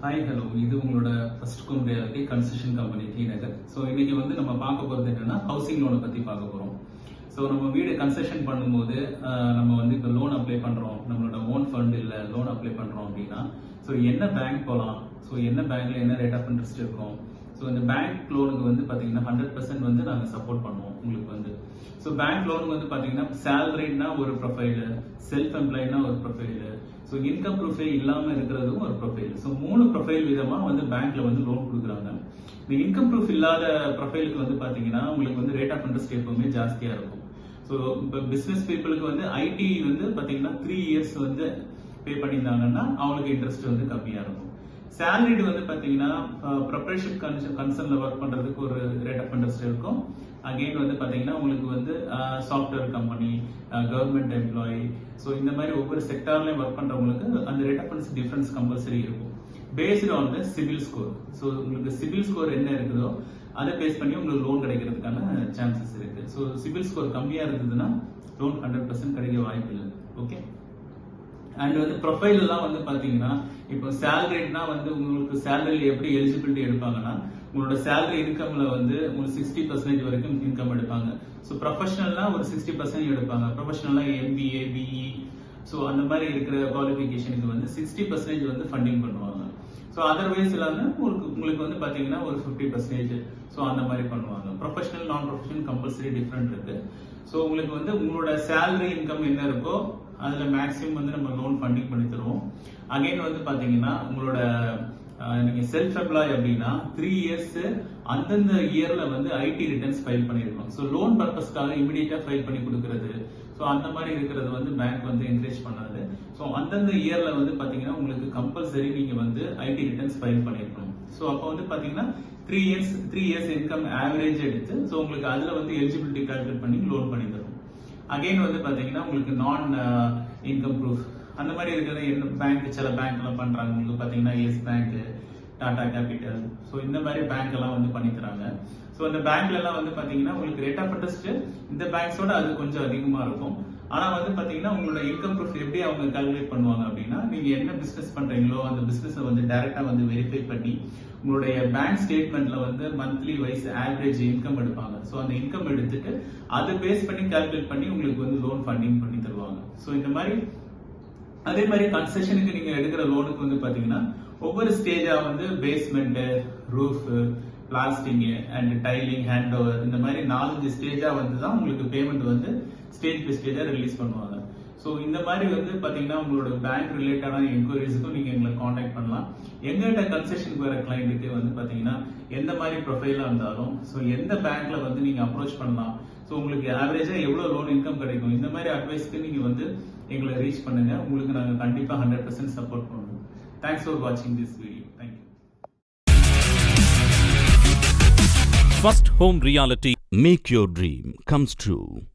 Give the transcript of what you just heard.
Hi hello இது உங்களோட first home reality construction company T Nagar so இன்னைக்கு வந்து நம்ம பார்க்க போகிறது என்னன்னா ஹவுசிங் லோனை பற்றி பார்க்க போகிறோம் ஸோ நம்ம வீடு கன்ஸ்ட்ரக்ஷன் பண்ணும்போது நம்ம வந்து இப்போ லோன் அப்ளை பண்ணுறோம் நம்மளோட ஓன் ஃபண்ட் இல்லை லோன் அப்ளை பண்ணுறோம் அப்படின்னா ஸோ என்ன பேங்க் போகலாம் ஸோ என்ன பேங்க்ல என்ன ரேட் ஆஃப் இன்ட்ரெஸ்ட் இருக்கும்? ஸோ இந்த பேங்க் லோனுக்கு வந்து பார்த்தீங்கன்னா ஹண்ட்ரட் பர்சன்ட் வந்து நாங்கள் சப்போர்ட் பண்ணுவோம் உங்களுக்கு வந்து. ஸோ பேங்க் லோனுக்கு வந்து பார்த்தீங்கன்னா சேலரினா ஒரு ப்ரொஃபைலு செல்ஃப் எம்ப்ளாய்னா ஒரு ப்ரொஃபைலு ஸோ இன்கம் ப்ரூஃபே இல்லாமல் இருக்கிறதும் ஒரு ப்ரொஃபைல் ஸோ மூணு ப்ரொஃபைல் விதமாக வந்து பேங்க்ல வந்து லோன் கொடுக்குறாங்க. இந்த இன்கம் ப்ரூஃப் இல்லாத ப்ரொஃபைலுக்கு வந்து பார்த்தீங்கன்னா உங்களுக்கு வந்து ரேட் ஆஃப் இன்ட்ரெஸ்ட் எப்பவுமே ஜாஸ்தியாக இருக்கும். ஸோ இப்போ பிஸ்னஸ் பீப்புளுக்கு வந்து ஐடி வந்து பார்த்தீங்கன்னா த்ரீ இயர்ஸ் வந்து பே பண்ணியிருந்தாங்கன்னா அவங்களுக்கு இன்ட்ரெஸ்ட் வந்து கம்மியாக இருக்கும். சேலரிடு வந்து பார்த்தீங்கன்னா ப்ரொப்ரேஷன் கன்சர்னில் ஒர்க் பண்ணுறதுக்கு ஒரு ரேட் ஆஃப் இன்ட்ரெஸ்ட் இருக்கும். அகெயின் வந்து பார்த்தீங்கன்னா உங்களுக்கு வந்து software company government employee so இந்த மாதிரி ஒவ்வொரு செக்டார்லையும் ஒர்க் பண்ணுறவங்களுக்கு அந்த rate of interest difference compulsory இருக்கும். Based on the CIBIL score so உங்களுக்கு சிவில் ஸ்கோர் என்ன இருக்குதோ அதை பேஸ் பண்ணி உங்களுக்கு லோன் கிடைக்கிறதுக்கான சான்சஸ் இருக்குது ஸோ சிவில் ஸ்கோர் கம்மியாக இருந்ததுன்னா லோன் ஹண்ட்ரட் பர்சன்ட் கிடைக்க வாய்ப்பு இல்லை ஓகே அண்ட் வந்து ப்ரொஃபைல் எல்லாம் வந்து பாத்தீங்கன்னா இப்போ சேலரினா வந்து உங்களுக்கு சேலரி எப்படி எலிஜிபிலிட்டி எடுப்பாங்கன்னா உங்களோட சேலரி இன்கம்ல வந்து உங்களுக்கு சிக்ஸ்டி பர்சன்டேஜ் வரைக்கும் இன்கம் எடுப்பாங்க. ஸோ ப்ரொஃபஷனல்னா ஒரு சிக்ஸ்டி பர்சன்டேஜ் எடுப்பாங்க. ப்ரொஃபஷனலா எம்பிஏ பிஇ ஸோ அந்த மாதிரி இருக்கிற குவாலிஃபிகேஷனுக்கு வந்து சிக்ஸ்டி பர்சன்டேஜ் வந்து ஃபண்டிங் பண்ணுவாங்க. ஸோ அதர்வைஸ் இல்லாமல் உங்களுக்கு உங்களுக்கு வந்து பார்த்தீங்கன்னா ஒரு ஃபிஃப்டி பர்சன்டேஜ் ஸோ அந்த மாதிரி பண்ணுவாங்க. Professional non professional compulsory different இருக்கு. ஸோ உங்களுக்கு வந்து உங்களோட சேலரி இன்கம் என்ன இருக்கோ அதில் மேக்ஸிமம் வந்து நம்ம லோன் ஃபண்டிங் பண்ணி தருவோம். அகைன் வந்து பார்த்தீங்கன்னா உங்களோட நீங்கள் செல்ஃப் எம்ப்ளாய் அப்படின்னா த்ரீ இயர்ஸ் அந்தந்த இயரில் வந்து ஐடி ரிட்டர்ன்ஸ் ஃபைல் பண்ணியிருக்கோம் ஸோ லோன் பர்பஸ்க்காக இமீடியட்டாக ஃபைல் பண்ணி கொடுக்கறது. ஸோ அந்த மாதிரி இருக்கிறது வந்து பேங்க் வந்து என்கரேஜ் பண்ணாது. ஸோ அந்தந்த இயரில் வந்து பார்த்தீங்கன்னா உங்களுக்கு கம்பல்சரி நீங்கள் வந்து ஐடி ரிட்டர்ன்ஸ் ஃபைல் பண்ணியிருக்கணும் ஸோ அப்போ வந்து பார்த்தீங்கன்னா three years three years income average எடுத்து ஸோ உங்களுக்கு அதில் வந்து எலிஜிபிலிட்டி கால்குலேட் பண்ணி லோன் பண்ணி தரும் அகைன் வந்து பார்த்தீங்கன்னா உங்களுக்கு நான் இன்கம் ப்ரூஃப் அந்த மாதிரி இருக்கிறது என்ன பேங்க் சில பேங்க்லாம் பண்ணுறாங்க உங்களுக்கு பார்த்தீங்கன்னா எஸ் பேங்க்கு டாடா கேபிட்டல் ஸோ இந்த மாதிரி பேங்க் எல்லாம் வந்து பண்ணி தராங்க ஸோ அந்த பேங்க்ல எல்லாம் வந்து பார்த்தீங்கன்னா உங்களுக்கு ரேட் ஆஃப் இன்ட்ரெஸ்ட் இந்த பேங்க்ஸோட அது கொஞ்சம் அதிகமாக இருக்கும். ஆனால் வந்து பார்த்தீங்கன்னா உங்களோட இன்கம் ப்ரூஃப் எப்படி அவங்க கால்குலேட் பண்ணுவாங்க அப்படின்னா நீங்கள் என்ன பிஸ்னஸ் பண்ணுறீங்களோ அந்த பிஸ்னஸை வந்து டேரெக்டாக வந்து வெரிஃபை பண்ணி உங்களுடைய பேங்க் ஸ்டேட்மெண்ட்டில் வந்து மந்த்லி வைஸ் ஆவரேஜ் இன்கம் எடுப்பாங்க. ஸோ அந்த இன்கம் எடுத்துட்டு அதை பேஸ் பண்ணி கால்குலேட் பண்ணி உங்களுக்கு வந்து லோன் ஃபண்டிங் பண்ணி தருவாங்க. ஸோ இந்த மாதிரி அதே மாதிரி கன்ஸ்ட்ரக்ஷனுக்கு நீங்கள் எடுக்கிற லோனுக்கு வந்து பார்த்தீங்கன்னா ஒவ்வொரு ஸ்டேஜாக வந்து basement roof plastering and tiling hand over இந்த மாதிரி நாலஞ்சு ஸ்டேஜா வந்து தான் உங்களுக்கு பேமெண்ட் வந்து ஸ்டேஜ் பை ஸ்டேஜா ரிலீஸ் பண்ணுவாங்க. ஸோ இந்த மாதிரி வந்து பார்த்தீங்கன்னா உங்களோட பேங்க் ரிலேட்டடான என்கொயரிஸுக்கும் நீங்கள் எங்களை காண்டாக்ட் பண்ணலாம். எங்கள்கிட்ட கன்செஷனுக்கு வர கிளைண்ட்டுக்கு வந்து பார்த்தீங்கன்னா எந்த மாதிரி ப்ரொஃபைலாக இருந்தாலும் ஸோ எந்த பேங்க்ல வந்து நீங்கள் அப்ரோச் பண்ணலாம். ஸோ உங்களுக்கு ஆவரேஜாக எவ்வளோ லோன் இன்கம் கிடைக்கும்? இந்த மாதிரி அட்வைஸ்க்கு நீங்கள் வந்து எங்களை ரீச் பண்ணுங்கள் உங்களுக்கு நாங்கள் கண்டிப்பாக ஹண்ட்ரட் பர்சன்ட் சப்போர்ட் பண்ணுவோம். தேங்க்ஸ் ஃபார் வாட்சிங் this video First Home Reality Make Your Dream Comes True.